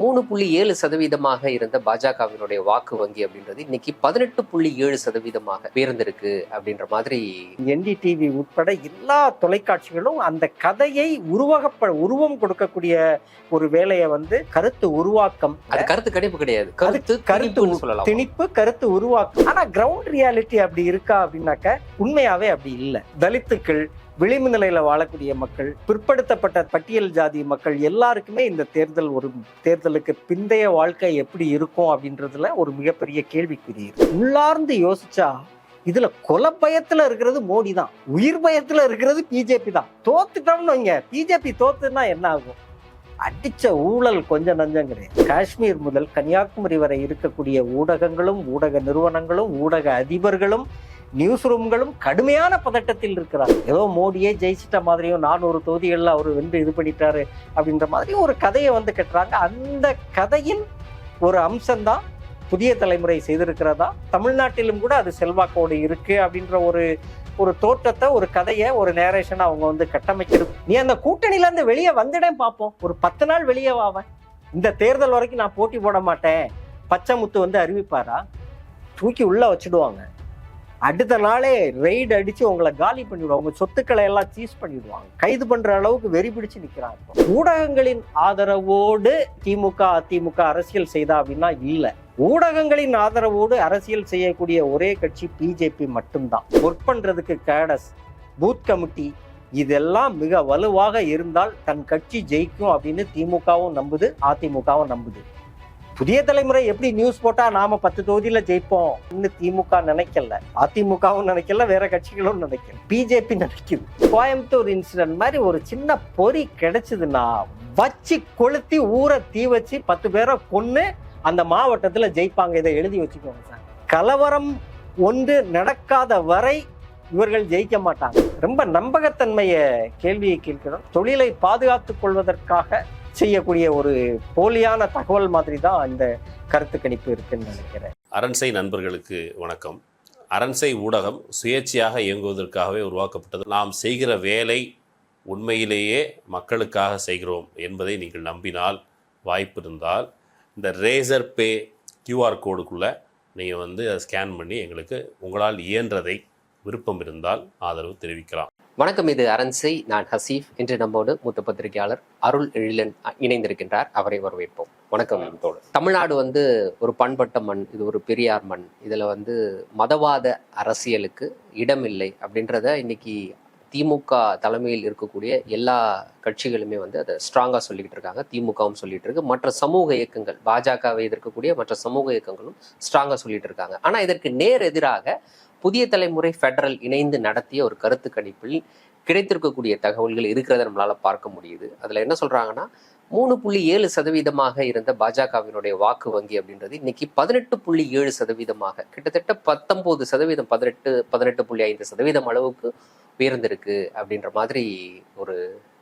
மூணு புள்ளி ஏழு சதவீதமாக இருந்த பாஜகவினுடைய வாக்கு வங்கி அப்படின்றது இன்னைக்கு பதினெட்டு புள்ளி ஏழு சதவீதமாக உயர்ந்திருக்கு அப்படின்ற மாதிரி என்டிடிவி உட்பட எல்லா தொலைக்காட்சிகளும் அந்த கதையை உருவகப்ப உருவம் கொடுக்கக்கூடிய ஒரு வேலையை வந்து கருத்து உருவாக்கம். அது கருத்து கணிப்பு கிடையாது. கருத்து கருத்து சொல்லலாம்? திணிப்பு கருத்து உருவாக்கம். ஆனா கிரவுண்ட் ரியாலிட்டி அப்படி இருக்கா அப்படின்னாக்க உண்மையாவே அப்படி இல்லை. தலித்துக்கள் விளிம்பு நிலையில வாழக்கூடிய மக்கள் பிற்படுத்தப்பட்ட பட்டியல் ஜாதி மக்கள் எல்லாருக்குமே இந்த தேர்தல் ஒரு தேர்தலுக்கு பிந்தைய வாழ்க்கை எப்படி இருக்கும் அப்படின்றதுல ஒரு மிகப்பெரிய கேள்விக்குரிய உள்ளார்ந்து யோசிச்சா இதுல கொலை பயத்துல இருக்கிறது மோடி தான் உயிர் பயத்துல இருக்கிறது பிஜேபி தான். தோத்துட்டோம்னு வைங்க பிஜேபி தோத்துன்னா என்ன ஆகும்? அடிச்ச ஊழல் கொஞ்சம் நஞ்சம் கிடையாது. காஷ்மீர் முதல் கன்னியாகுமரி வரை இருக்கக்கூடிய ஊடகங்களும் ஊடக நிறுவனங்களும் ஊடக அதிபர்களும் நியூஸ் ரூம்களும் கடுமையான பதட்டத்தில் இருக்கிறார் ஏதோ மோடியே ஜெயிச்சிட்ட மாதிரியும் நானூறு தொகுதிகளில் அவர் வென்று இது பண்ணிட்டாரு அப்படின்ற மாதிரி ஒரு கதையை வந்து கட்டுறாங்க. அந்த கதையின் ஒரு அம்சம்தான் புதிய தலைமுறை செய்திருக்கிறதா? தமிழ்நாட்டிலும் கூட அது செல்வாக்கோடு இருக்கு அப்படின்ற ஒரு ஒரு தோற்றத்தை ஒரு கதையை ஒரு நேரேஷனை அவங்க வந்து கட்டமைக்கிறது. நீ அந்த கூட்டணியில இருந்து வெளியே வந்துடேன் பார்ப்போம். ஒரு பத்து நாள் வெளியே வாவன் இந்த தேர்தல் வரைக்கும் நான் போட்டி போட மாட்டேன். பச்சை முத்து வந்து அறிவிப்பாரா? தூக்கி உள்ள வச்சிடுவாங்க. அடுத்த நாளே ரெய்டு அடிச்சு உங்களை காலி பண்ணிவிடுவாங்க. உங்க சொத்துக்களை எல்லாம் சீஸ் பண்ணிடுவாங்க கைது பண்ற அளவுக்கு வெறி பிடிச்சு நிக்கிறாங்க. ஊடகங்களின் ஆதரவோடு திமுக அதிமுக அரசியல் செய்தா அப்படின்னா இல்ல. ஊடகங்களின் ஆதரவோடு அரசியல் செய்யக்கூடிய ஒரே கட்சி பிஜேபி மட்டும்தான். ஒர்க் பண்றதுக்கு கேடஸ் பூத் கமிட்டி இதெல்லாம் மிக வலுவாக இருந்தால் தன் கட்சி ஜெயிக்கும் அப்படின்னு திமுகவும் நம்புது அதிமுகவும் நம்புது. புதிய தலைமுறை எப்படி நியூஸ் போட்டா நாம பத்து தொகுதியில ஜெயிப்போம் இன்னும் திமுக நினைக்கல. அதிமுகவும் நினைக்கல வேற கட்சிகளும் நினைக்கல. பிஜேபி நினைக்குது. கோயம்புத்தூர் இன்சிடென்ட் மாதிரி ஒரு சின்ன பொறி கிடைச்சதுன்னா வச்சு கொளுத்தி ஊரை தீ வச்சு பத்து பேரை கொன்னு அந்த மாவட்டத்துல ஜெயிப்பாங்க. இதை எழுதி வச்சுக்கோங்க சார். கலவரம் ஒன்று நடக்காத வரை இவர்கள் ஜெயிக்க மாட்டாங்க. ரொம்ப நம்பகத்தன்மையை கேள்வியை கேட்கிறோம். தொழிலை பாதுகாத்துக் கொள்வதற்காக செய்யக்கூடிய ஒரு போலியான தகவல் மாதிரி தான் இந்த கருத்து கணிப்பு இருக்குன்னு நினைக்கிறேன். அரண்சை நண்பர்களுக்கு வணக்கம். அரண்சை ஊடகம் சுயேட்சையாக இயங்குவதற்காகவே உருவாக்கப்பட்டது. நாம் செய்கிற வேலை உண்மையிலேயே மக்களுக்காக செய்கிறோம் என்பதை நீங்கள் நம்பினால் வாய்ப்பு இருந்தால் இந்த ரேசர் பே கியூஆர் கோடுக்குள்ளே நீங்கள் வந்து அதை ஸ்கேன் பண்ணி எங்களுக்கு உங்களால் இயன்றதை விருப்பம் இருந்தால் ஆதரவு தெரிவிக்கலாம். வணக்கம் இது அரண்சை நான் ஹசீஃப். இன்று நம்மோடு மூத்த பத்திரிகையாளர் அருள் எழிலன் இணைந்திருக்கின்றார். அவரை வரவேற்போம். வணக்கம் தமிழ்நாடு வந்து ஒரு பண்பட்ட மண் இது ஒரு பெரியார் மண். இதில் வந்து மதவாத அரசியலுக்கு இடமில்லை அப்படின்றத இன்னைக்கு திமுக தலைமையில் இருக்கக்கூடிய எல்லா கட்சிகளுமே வந்து அதை ஸ்ட்ராங்காக சொல்லிக்கிட்டு இருக்காங்க. திமுகவும் சொல்லிட்டு இருக்கு. மற்ற சமூக இயக்கங்கள் பாஜகவை எதிர்க்கக்கூடிய மற்ற சமூக இயக்கங்களும் ஸ்ட்ராங்காக சொல்லிட்டு இருக்காங்க. ஆனால் இதற்கு நேர் எதிராக புதிய தலைமுறை ஃபெடரல் இணைந்து நடத்திய ஒரு கருத்து கணிப்பில் கிடைத்திருக்கக்கூடிய தகவல்கள் இருக்கிறத நம்மளால பார்க்க முடியுது. அதுல என்ன சொல்றாங்கன்னா மூணு புள்ளி ஏழு சதவீதமாக இருந்த பாஜகவினுடைய வாக்கு வங்கி அப்படின்றது இன்னைக்கு பதினெட்டு புள்ளி ஏழு சதவீதமாக கிட்டத்தட்ட பத்தொன்பது சதவீதம் பதினெட்டு பதினெட்டு புள்ளி ஐந்து சதவீதம் அளவுக்கு உயர்ந்திருக்கு அப்படின்ற மாதிரி ஒரு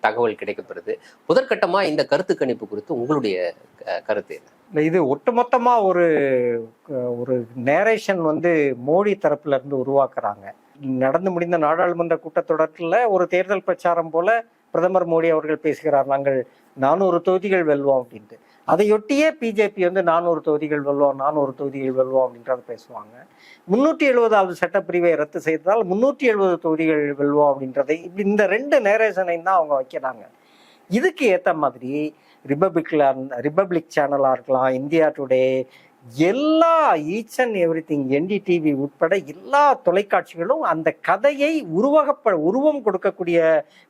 தகவல் கிடைக்கப்படுது முதற்கட்டமா இந்த கருத்து கணிப்பு குறித்து உங்களுடைய கருத்து என்ன? இல்லை, இது ஒட்டுமொத்தமா ஒரு ஒரு நேரேஷன் வந்து மோடி தரப்புல இருந்து உருவாக்குறாங்க. நடந்து முடிந்த நாடாளுமன்ற கூட்டத்தொடரில் ஒரு தேர்தல் பிரச்சாரம் போல பிரதமர் மோடி அவர்கள் பேசுகிறார் நாங்கள் நானூறு தொகுதிகள் வெல்வோம் அப்படின்ட்டு. அதையொட்டியே பிஜேபி வந்து நானூறு தொகுதிகள் வெல்வோம் நானூறு தொகுதிகள் வெல்வோம் அப்படின்றத பேசுவாங்க. முன்னூற்றி எழுபதாவது சட்டப்பிரிவை ரத்து செய்ததால் முன்னூற்றி எழுபது தொகுதிகள் வெல்வோம் அப்படின்றதை இப்படி இந்த ரெண்டு நேரேஷனையும் தான் அவங்க வைக்கிறாங்க. இதுக்கு ஏற்ற மாதிரி ரிப்பப்ளிக்ல ரிப்பப்ளிக் சேனலாக இருக்கலாம் இந்தியா டுடே எல்லா each and every thing NDTV உட்பட எல்லா தொலைக்காட்சிகளும் அந்த கதையை உருவகப்ப உருவம் கொடுக்கக்கூடிய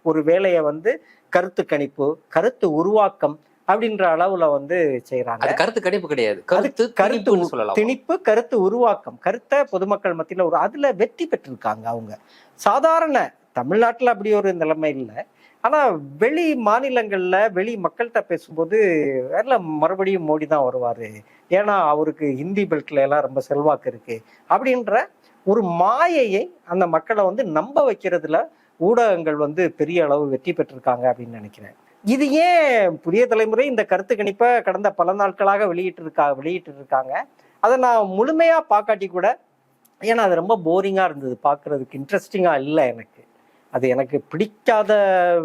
ஒரு வேலையை வந்து கருத்து கணிப்பு கருத்து உருவாக்கம் அப்படின்ற அளவுல வந்து செய்யறாங்க கருத்து கணிப்பு கிடையாது. கருத்து கருத்து திணிப்பு கருத்து உருவாக்கம். கருத்தை பொதுமக்கள் மத்தியில ஒரு அதுல வெற்றி பெற்றிருக்காங்க அவங்க. சாதாரண தமிழ்நாட்டுல அப்படி ஒரு நிலைமை இல்லை. ஆனா வெளி மாநிலங்கள்ல வெளி மக்கள்கிட்ட பேசும்போது வேற மறுபடியும் மோடி தான் வருவாரு. ஏன்னா அவருக்கு ஹிந்தி பெல்ட்ல எல்லாம் ரொம்ப செல்வாக்கு இருக்கு. அப்படின்ற ஒரு மாயையை அந்த மக்களை வந்து நம்ப வைக்கிறதுல ஊடகங்கள் வந்து பெரிய அளவு வெற்றி பெற்றிருக்காங்க அப்படின்னு நினைக்கிறேன். இது ஏன் புதிய தலைமுறை இந்த கருத்து கணிப்பை கடந்த பல நாட்களாக வெளியிட்டு இருக்கா வெளியிட்டு இருக்காங்க அதை நான் முழுமையா பார்க்காட்டி கூட ஏன்னா அது ரொம்ப போரிங்கா இருந்தது. பார்க்குறதுக்கு இன்ட்ரெஸ்டிங்கா இல்லை எனக்கு. அது எனக்கு பிடிக்காத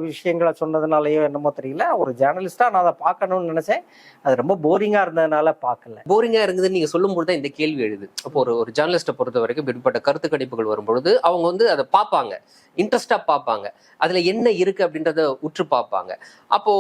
விஷயங்களை சொன்னதுனாலயோ என்னமோ தெரியல. ஒரு ஜேர்னலிஸ்டா நான் அதை பார்க்கணும்னு நினைச்சேன். அது ரொம்ப போரிங்கா இருந்ததுனால பார்க்கல. போரிங்கா இருக்குதுன்னு நீங்க சொல்லும்போது தான் இந்த கேள்வி எழுது. அப்போ ஒரு ஒரு ஜேர்னலிஸ்ட்டை பொறுத்த வரைக்கும் இப்படிப்பட்ட கருத்து கணிப்புகள் வரும்பொழுது அவங்க வந்து அதை பார்ப்பாங்க. இன்ட்ரெஸ்டா பார்ப்பாங்க. அதுல என்ன இருக்கு அப்படின்றத உற்று பார்ப்பாங்க. அப்போ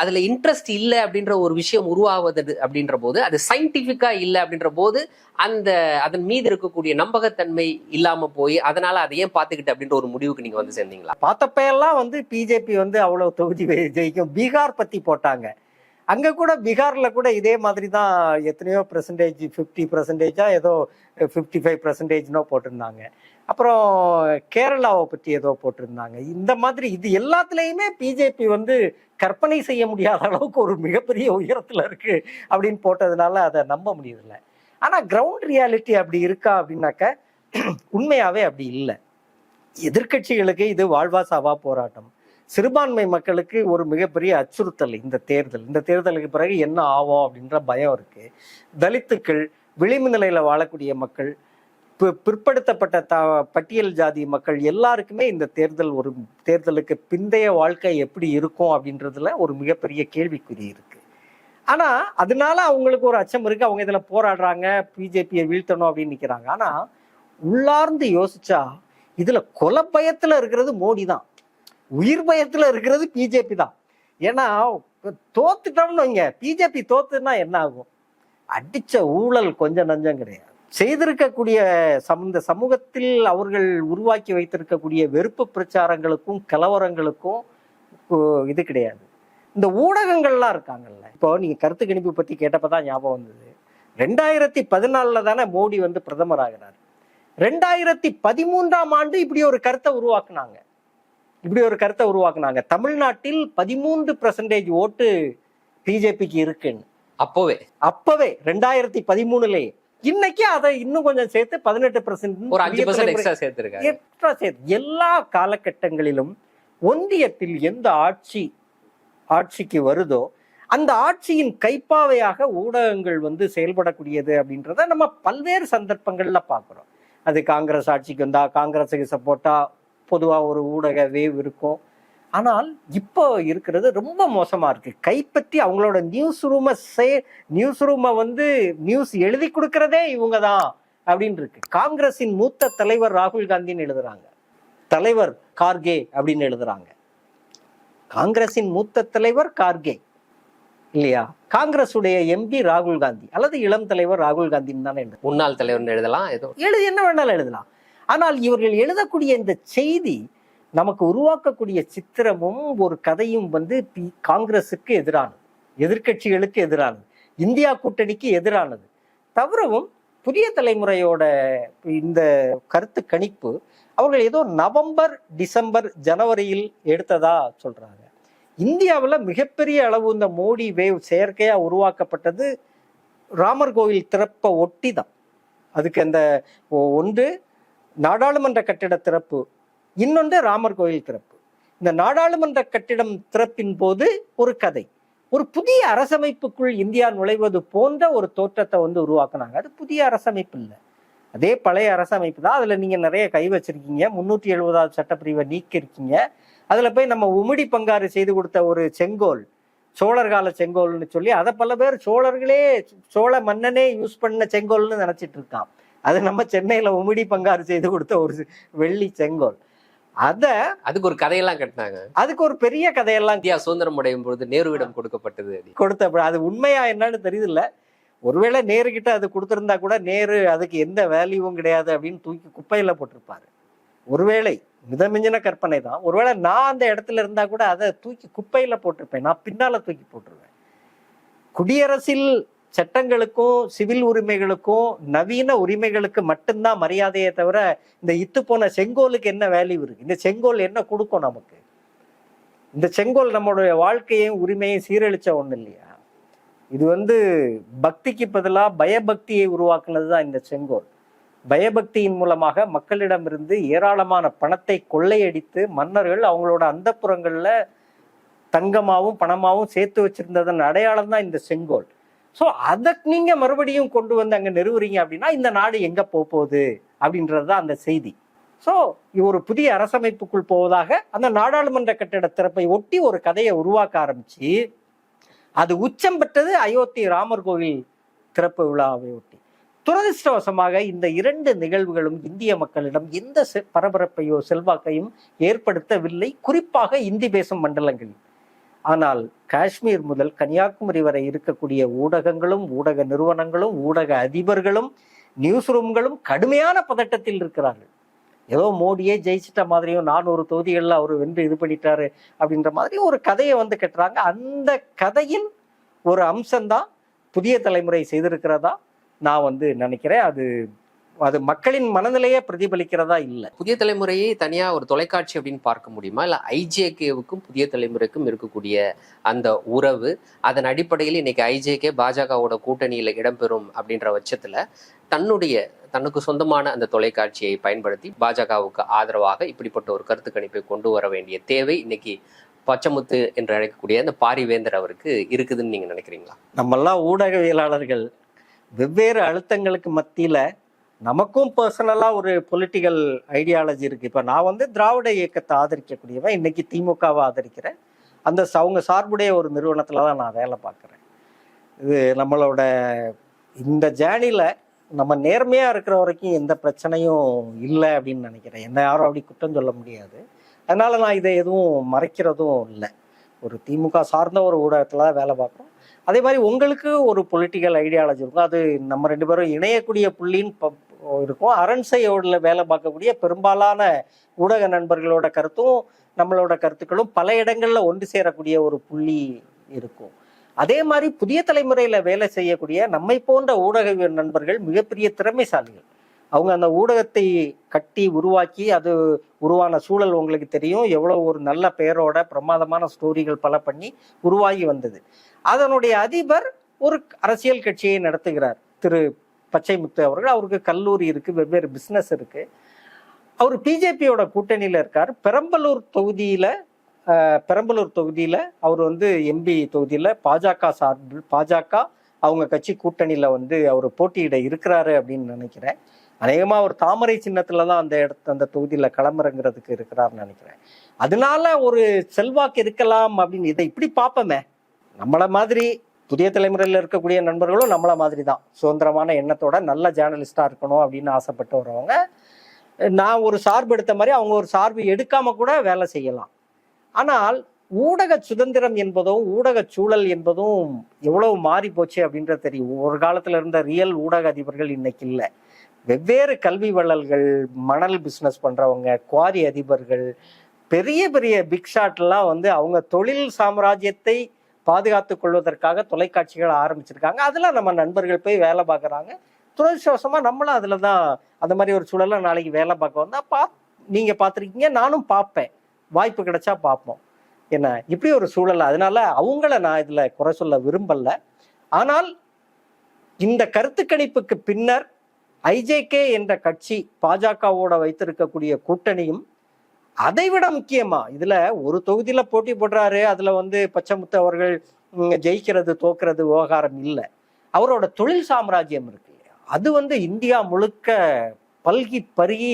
அதுல இன்ட்ரெஸ்ட் இல்லை அப்படின்ற ஒரு விஷயம் உருவாவது அப்படின்ற போது அது சயின்டிஃபிக்காக இல்லை அப்படின்ற போது அந்த அதன் மீது இருக்கக்கூடிய நம்பகத்தன்மை இல்லாம போய் அதனால அதை ஏன் பார்த்துக்கிட்டு அப்படின்ற ஒரு முடிவுக்கு நீங்க வந்து சேர்ந்தீங்களா? பார்த்தப்பெல்லாம் வந்து பிஜேபி வந்து அவ்வளவு தொகுதி ஜெயிக்கும். பீகார் பத்தி போட்டாங்க. அங்க கூட பீகார்ல கூட இதே மாதிரி தான் எத்தனையோ பெர்சன்டேஜ் ஃபிஃப்டி பர்சன்டேஜா ஏதோ ஃபிஃப்டி ஃபைவ் பர்சன்டேஜ்னோ போட்டிருந்தாங்க. அப்புறம் கேரளாவை பற்றி ஏதோ போட்டிருந்தாங்க. இந்த மாதிரி இது எல்லாத்துலேயுமே பிஜேபி வந்து கற்பனை செய்ய முடியாத அளவுக்கு ஒரு மிகப்பெரிய உயரத்தில் இருக்குது அப்படின்னு போட்டதுனால அதை நம்ப முடியல ஆனால் கிரவுண்ட் ரியாலிட்டி அப்படி இருக்கா அப்படின்னாக்க உண்மையாகவே அப்படி இல்லை. எதிர்க்கட்சிகளுக்கு இது வாழ்வாசாவா போராட்டம். சிறுபான்மை மக்களுக்கு ஒரு மிகப்பெரிய அச்சுறுத்தல் இந்த தேர்தல். இந்த தேர்தலுக்கு பிறகு என்ன ஆகும் அப்படின்ற பயம் இருக்குது தலித்துக்கள் விளிம்பு நிலையில் வாழக்கூடிய மக்கள் பிற்படுத்தப்பட்ட த பட்டியல் ஜாதி மக்கள் எல்லாருக்குமே இந்த தேர்தல் ஒரு தேர்தலுக்கு பிந்தைய வாழ்க்கை எப்படி இருக்கும் அப்படின்றதுல ஒரு மிகப்பெரிய கேள்விக்குறி இருக்கு. ஆனா அதனால அவங்களுக்கு ஒரு அச்சம் இருக்கு. அவங்க இதுல போராடுறாங்க பிஜேபியை வீழ்த்தணும் அப்படின்னு நிக்கிறாங்க. ஆனா உள்ளார்ந்து யோசிச்சா இதுல கொலை பயத்துல இருக்கிறது மோடி தான். உயிர் பயத்துல இருக்கிறது பிஜேபி தான். ஏன்னா தோத்துட்டோம்னு வைங்க. பிஜேபி தோத்துன்னா என்ன ஆகும்? அடிச்ச ஊழல் கொஞ்சம் நஞ்சம் கிடையாது. செய்திருக்கக்கூடிய சம இந்த சமூகத்தில் அவர்கள் உருவாக்கி வைத்திருக்கக்கூடிய வெறுப்பு பிரச்சாரங்களுக்கும் கலவரங்களுக்கும் இது கிடையாது. இந்த ஊடகங்கள்லாம் இருக்காங்கல்ல. இப்போ நீங்க கருத்து கணிப்பு பத்தி கேட்டப்பதான் ஞாபகம் வந்தது. ரெண்டாயிரத்தி பதினாலுல தானே மோடி வந்து பிரதமர் ஆகிறார். ரெண்டாயிரத்தி பதிமூன்றாம் ஆண்டு இப்படி ஒரு கருத்தை உருவாக்குனாங்க. இப்படி ஒரு கருத்தை உருவாக்குனாங்க. தமிழ்நாட்டில் பதிமூன்று பர்சன்டேஜ் ஓட்டு பிஜேபிக்கு இருக்குன்னு. அப்போவே. அப்பவே ரெண்டாயிரத்தி பதிமூணுலயே. இன்னைக்கு அதை இன்னும் கொஞ்சம் சேர்த்து பதினெட்டு ஒரு அஞ்சு பர்சன்ட் பர்சன்ட் எக்ஸ்ட்ரா சேர்த்திருக்காங்க எக்ஸ்ட்ரா சேர்த்து எல்லா காலகட்டங்களிலும் ஒன்றியத்தில் எந்த ஆட்சி ஆட்சிக்கு வருதோ அந்த ஆட்சியின் கைப்பாவையாக ஊடகங்கள் வந்து செயல்படக்கூடியது அப்படின்றத நம்ம பல்வேறு சந்தர்ப்பங்கள்ல பார்க்குறோம். அது காங்கிரஸ் ஆட்சிக்கு வந்தா காங்கிரஸுக்கு சப்போர்ட்டா பொதுவா ஒரு ஊடக வேவ் இருக்கும். ஆனால் இப்போ இருக்கிறது ரொம்ப மோசமா இருக்கு. கைப்பற்றி அவங்களோட நியூஸ் ரூமை சே நியூஸ் ரூமை வந்து நியூஸ் எழுதி கொடுக்கறதே இவங்க தான் அப்படின்னு இருக்கு. காங்கிரசின் மூத்த தலைவர் ராகுல் காந்தின்னு எழுதுறாங்க. தலைவர் கார்கே அப்படின்னு எழுதுறாங்க. காங்கிரசின் மூத்த தலைவர் கார்கே இல்லையா? காங்கிரஸுடைய எம்பி ராகுல் காந்தி அல்லது இளம் தலைவர் ராகுல் காந்தின்னு தானே எழுது முன்னாள் தலைவர்னு எழுதலாம் ஏதோ. எழுதி என்ன வேணாலும் எழுதலாம். ஆனால் இவர்கள் எழுதக்கூடிய இந்த செய்தி நமக்கு உருவாக்கக்கூடிய சித்திரமும் ஒரு கதையும் வந்து பி- எதிரானது. எதிர்க்கட்சிகளுக்கு எதிரானது. இந்தியா கூட்டணிக்கு எதிரானது. தவிரவும் புதிய தலைமுறையோட இந்த கருத்து கணிப்பு அவர்கள் ஏதோ நவம்பர் டிசம்பர் ஜனவரியில் எடுத்ததா சொல்றாங்க. இந்தியாவில் மிகப்பெரிய அளவு இந்த மோடி வேவ் செயற்கையாக உருவாக்கப்பட்டது ராமர் கோவில் திறப்பை ஒட்டி தான் அதுக்கு அந்த ஒ- ஒன்று நாடாளுமன்ற கட்டிட திறப்பு இன்னொன்று ராமர் கோயில் திறப்பு. இந்த நாடாளுமன்ற கட்டிடம் திறப்பின் போது ஒரு கதை. ஒரு புதிய அரசமைப்புக்குள் இந்தியா நுழைவது போன்ற ஒரு தோற்றத்தை வந்து உருவாக்குனாங்க. அது புதிய அரசமைப்பு இல்லை. அதே பழைய அரசமைப்பு தான். அதில் நீங்கள் நிறைய கை வச்சிருக்கீங்க. முன்னூற்றி எழுபதாவது சட்டப்பிரிவை நீக்கிருக்கீங்க அதில் போய் நம்ம உமிடி பங்காறு செய்து கொடுத்த ஒரு செங்கோல் சோழர் கால செங்கோல்னு சொல்லி அதை பல பேர் சோழர்களே சோழ மன்னனே யூஸ் பண்ண செங்கோல்னு நினச்சிட்டு இருக்கான். அது நம்ம சென்னையில் உமிடி பங்காறு செய்து கொடுத்த ஒரு வெள்ளி செங்கோல். அத அதுக்கு ஒரு கதையெல்லாம் கட்டினாங்க. அதுக்கு ஒரு பெரிய கதையெல்லாம் இந்தியா சுதந்திரம் அடையும் பொழுது நேருவிடம் கொடுக்கப்பட்டது. கொடுத்த அது உண்மையா என்னன்னு தெரியுதுல்ல. ஒருவேளை நேரு கிட்ட அது கொடுத்திருந்தா கூட நேரு அதுக்கு எந்த வேல்யூவும் கிடையாது அப்படின்னு தூக்கி குப்பையில போட்டிருப்பாரு. ஒருவேளை மிதமிஞ்சின கற்பனை தான். ஒருவேளை நான் அந்த இடத்துல இருந்தா கூட அதை தூக்கி குப்பையில போட்டிருப்பேன். நான் பின்னால தூக்கி போட்டுருவேன். குடியரசில் சட்டங்களுக்கும் சிவில் உரிமைகளுக்கும் நவீன உரிமைகளுக்கு மட்டும்தான் மரியாதையே தவிர இந்த இத்து போன செங்கோலுக்கு என்ன வேல்யூ இருக்கு? இந்த செங்கோல் என்ன கொடுக்கும் நமக்கு? இந்த செங்கோல் நம்மளுடைய வாழ்க்கையும் உரிமையும் சீரழிச்ச ஒண்ணு இல்லையா? இது வந்து பக்திக்கு பதிலாக பயபக்தியை உருவாக்குனது தான் இந்த செங்கோல். பயபக்தியின் மூலமாக மக்களிடமிருந்து ஏராளமான பணத்தை கொள்ளையடித்து மன்னர்கள் அவங்களோட அந்தப்புறங்கள்ல தங்கமாகவும் பணமாகவும் சேர்த்து வச்சிருந்ததன் அடையாளம் தான் இந்த செங்கோல். ஸோ அதை நீங்கள் மறுபடியும் கொண்டு வந்து அங்கே நிறுவுறீங்க அப்படின்னா இந்த நாடு எங்கே போகுது அப்படின்றது தான் அந்த செய்தி. ஸோ ஒரு புதிய அரசமைப்புக்குள் போவதாக அந்த நாடாளுமன்ற கட்டிட திறப்பை ஒட்டி ஒரு கதையை உருவாக்க ஆரம்பிச்சு அது உச்சம் பெற்றது அயோத்தி ராமர் கோவில் திறப்பு விழாவை ஒட்டி. துரதிருஷ்டவசமாக இந்த இரண்டு நிகழ்வுகளும் இந்திய மக்களிடம் எந்த செ- பரபரப்பையோ செல்வாக்கையும் ஏற்படுத்தவில்லை. குறிப்பாக இந்தி பேசும் மண்டலங்களில். ஆனால் காஷ்மீர் முதல் கன்னியாகுமரி வரை இருக்கக்கூடிய ஊடகங்களும் ஊடக நிறுவனங்களும் ஊடக அதிபர்களும் நியூஸ் ரூம்களும் கடுமையான பதட்டத்தில் இருக்கிறார்கள். ஏதோ மோடியே ஜெயிச்சிட்ட மாதிரியும் நானூறு தொகுதிகளில் அவர் வென்று இது பண்ணிட்டாரு அப்படின்ற மாதிரி ஒரு கதையை வந்து கட்டுறாங்க. அந்த கதையின் ஒரு அம்சம்தான் புதிய தலைமுறை செய்திருக்கிறதா நான் வந்து நினைக்கிறேன். அது அது மக்களின் மனநிலையே பிரதிபலிக்கிறதா இல்லை. புதிய தலைமுறையை தனியா ஒரு தொலைக்காட்சி அப்படின்னு பார்க்க முடியுமா? இல்ல ஐஜேகேவுக்கும் புதிய தலைமுறைக்கும் இருக்கக்கூடிய அந்த உறவு அதன் அடிப்படையில் இன்னைக்கு ஐஜேகே பாஜகவோட கூட்டணியில இடம்பெறும் அப்படின்ற பட்சத்துல தன்னுடைய தனக்கு சொந்தமான அந்த தொலைக்காட்சியை பயன்படுத்தி பாஜகவுக்கு ஆதரவாக இப்படிப்பட்ட ஒரு கருத்து கணிப்பை கொண்டு வர வேண்டிய தேவை இன்னைக்கு பச்சமுத்து என்று அழைக்கக்கூடிய அந்த பாரிவேந்தர் அவருக்கு இருக்குதுன்னு நீங்க நினைக்கிறீங்களா? நம்மெல்லாம் ஊடகவியலாளர்கள் வெவ்வேறு அழுத்தங்களுக்கு மத்தியில நமக்கும் பர்சனலாக ஒரு பொலிட்டிக்கல் ஐடியாலஜி இருக்குது இப்போ நான் வந்து திராவிட இயக்கத்தை ஆதரிக்கக்கூடியவன். இன்னைக்கு திமுகவை ஆதரிக்கிறேன். அந்த அவங்க சார்புடைய ஒரு நிறுவனத்தில் தான் நான் வேலை பார்க்குறேன். இது நம்மளோட இந்த ஜேர்னியில் நம்ம நேர்மையாக இருக்கிற வரைக்கும் எந்த பிரச்சனையும் இல்லை அப்படின்னு நினைக்கிறேன். என்ன யாரும் அப்படி குற்றம் சொல்ல முடியாது. அதனால் நான் இதை எதுவும் மறைக்கிறதும் இல்லை. ஒரு திமுக சார்ந்த ஒரு ஊடகத்தில் தான் வேலை பார்க்குறோம். அதே மாதிரி உங்களுக்கு ஒரு பொலிட்டிக்கல் ஐடியாலஜி இருக்கும். அது நம்ம ரெண்டு பேரும் இணையக்கூடிய புள்ளின்னு இருக்கும். அரண்சையோடில் வேலை பார்க்கக்கூடிய பெரும்பாலான ஊடக நண்பர்களோட கருத்தும் நம்மளோட கருத்துக்களும் பல இடங்களில் ஒன்று சேரக்கூடிய ஒரு புள்ளி இருக்கும். அதே மாதிரி புதிய தலைமுறையில் வேலை செய்யக்கூடிய நம்மை போன்ற ஊடக நண்பர்கள் மிகப்பெரிய திறமைசாலிகள். அவங்க அந்த ஊடகத்தை கட்டி உருவாக்கி அது உருவான சூழல் உங்களுக்கு தெரியும். எவ்வளோ ஒரு நல்ல பெயரோட பிரமாதமான ஸ்டோரிகள் பல பண்ணி உருவாகி வந்தது. அதனுடைய அதிபர் ஒரு அரசியல் கட்சியை நடத்துகிறார் திரு பச்சைமுத்து அவர்கள் அவருக்கு கல்லூரி இருக்கு வெவ்வேறு பிஸ்னஸ் இருக்கு. அவர் பிஜேபியோட கூட்டணியில் இருக்கார். பெரம்பலூர் தொகுதியில் பெரம்பலூர் தொகுதியில் அவர் வந்து எம்பி தொகுதியில் பாஜக சார்பில் பாஜக அவங்க கட்சி கூட்டணியில் வந்து அவர் போட்டியிட இருக்கிறாரு அப்படின்னு நினைக்கிறேன். அநேகமாக அவர் தாமரை சின்னத்தில் தான் அந்த இடத்து அந்த தொகுதியில் களமிறங்குறதுக்கு இருக்கிறாருன்னு நினைக்கிறேன். அதனால ஒரு செல்வாக்கு இருக்கலாம் அப்படின்னு இதை இப்படி பார்ப்போமே. நம்மளை மாதிரி புதிய தலைமுறையில் இருக்கக்கூடிய நண்பர்களும் நம்மள மாதிரி தான் சுதந்திரமான எண்ணத்தோட நல்ல ஜேர்னலிஸ்டாக இருக்கணும் அப்படின்னு ஆசைப்பட்டு வரவங்க நான் ஒரு சார்பு எடுத்த மாதிரி அவங்க ஒரு சார்பு எடுக்காம கூட வேலை செய்யலாம். ஆனால் ஊடக சுதந்திரம் என்பதும் ஊடக சூழல் என்பதும் எவ்வளவு மாறி போச்சு அப்படின்றது தெரியும். ஒரு காலத்துல இருந்த ரியல் ஊடக அதிபர்கள் இன்னைக்கு இல்லை. வெவ்வேறு கல்வி வள்ளல்கள் மணல் பிஸ்னஸ் பண்றவங்க குவாரி அதிபர்கள் பெரிய பெரிய பிக் ஷாட்லாம் வந்து அவங்க தொழில் சாம்ராஜ்யத்தை பாதுகாத்துக் கொள்வதற்காக தொலைக்காட்சிகள் ஆரம்பிச்சிருக்காங்க. அதில் நம்ம நண்பர்கள் போய் வேலை பார்க்குறாங்க. துரதிருஷ்டவசமா நம்மளும் அதில் தான் அந்த மாதிரி ஒரு சூழலில் நாளைக்கு வேலை பார்க்க வந்தால் பா நீங்கள் பார்த்துருக்கீங்க நானும் பார்ப்பேன். வாய்ப்பு கிடைச்சா பார்ப்போம். என்ன? இப்படி ஒரு சூழல். அதனால அவங்கள நான் இதில் குறை சொல்ல விரும்பல. ஆனால் இந்த கருத்து கணிப்புக்கு பின்னர் ஐஜேகே என்ற கட்சி பாஜகவோட வைத்திருக்கக்கூடிய கூட்டணியும் அதை விட முக்கியமா இதுல ஒரு தொகுதியில போட்டி போடுறாரு அதுல வந்து பச்சைமுத்து அவர்கள் ஜெயிக்கிறது தோக்குறது விவகாரம் இல்லை. அவரோட தொழில் சாம்ராஜ்யம் இருக்கு. அது வந்து இந்தியா முழுக்க பல்கி பருகி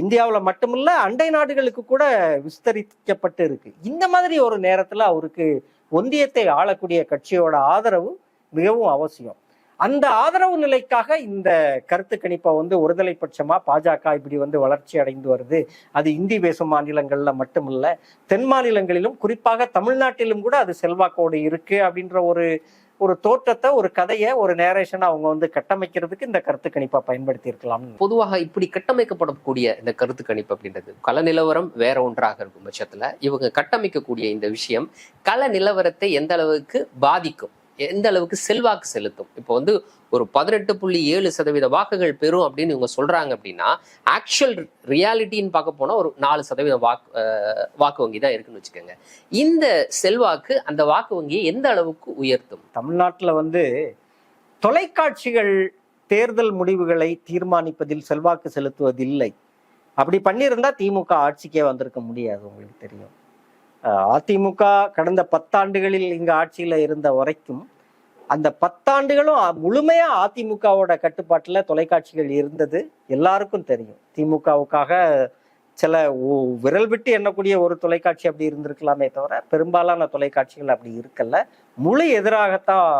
இந்தியாவில் மட்டுமில்ல அண்டை நாடுகளுக்கு கூட விஸ்தரிக்கப்பட்டு இருக்கு. இந்த மாதிரி ஒரு நேரத்தில் அவருக்கு ஒந்தியத்தை ஆளக்கூடிய கட்சியோட ஆதரவு மிகவும் அவசியம். அந்த ஆதரவு நிலைக்காக இந்த கருத்து கணிப்பை வந்து ஒருதலை பட்சமா பாஜக இப்படி வந்து வளர்ச்சி அடைந்து வருது. அது இந்தி பேசும் மாநிலங்கள்ல மட்டுமில்ல தென் மாநிலங்களிலும் குறிப்பாக தமிழ்நாட்டிலும் கூட அது செல்வாக்கோடு இருக்கு அப்படின்ற ஒரு ஒரு தோற்றத்தை ஒரு கதையை ஒரு நேரேஷனை அவங்க வந்து கட்டமைக்கிறதுக்கு இந்த கருத்து கணிப்பை பயன்படுத்தி இருக்கலாம் பொதுவாக இப்படி கட்டமைக்கப்படக்கூடிய இந்த கருத்து கணிப்பு அப்படின்றது கல நிலவரம் வேற ஒன்றாக இருக்கும் பட்சத்துல இவங்க கட்டமைக்கக்கூடிய இந்த விஷயம் கல நிலவரத்தை எந்த அளவுக்கு பாதிக்கும்? எந்த அளவுக்கு செல்வாக்கு செலுத்தும்? இப்போ வந்து ஒரு பதினெட்டு புள்ளி ஏழு சதவீத வாக்குகள் பெறும் அப்படின்னு இவங்க சொல்றாங்க அப்படின்னா ஆக்சுவல் ரியாலிட்டின்னு பார்க்க போனா ஒரு நாலு சதவீத வாக்கு வாக்கு வங்கி தான் இருக்குன்னு வச்சுக்கோங்க. இந்த செல்வாக்கு அந்த வாக்கு வங்கியை எந்த அளவுக்கு உயர்த்தும்? தமிழ்நாட்டில் வந்து தொலைக்காட்சிகள் தேர்தல் முடிவுகளை தீர்மானிப்பதில் செல்வாக்கு செலுத்துவதில்லை. அப்படி பண்ணியிருந்தா திமுக ஆட்சிக்கே வந்திருக்க முடியாது உங்களுக்கு தெரியும். அதிமுக கடந்த பத்தாண்டுகளில் இங்க ஆட்சியில இருந்த வரைக்கும் அந்த பத்தாண்டுகளும் முழுமையா அதிமுகவோட கட்டுப்பாட்டுல தொலைக்காட்சிகள் இருந்தது. எல்லாருக்கும் தெரியும். திமுகவுக்காக சில விரல் விட்டு எண்ணக்கூடிய ஒரு தொலைக்காட்சி அப்படி இருந்திருக்கலாமே தவிர பெரும்பாலான தொலைக்காட்சிகள் அப்படி இருக்கல. முழு எதிராகத்தான்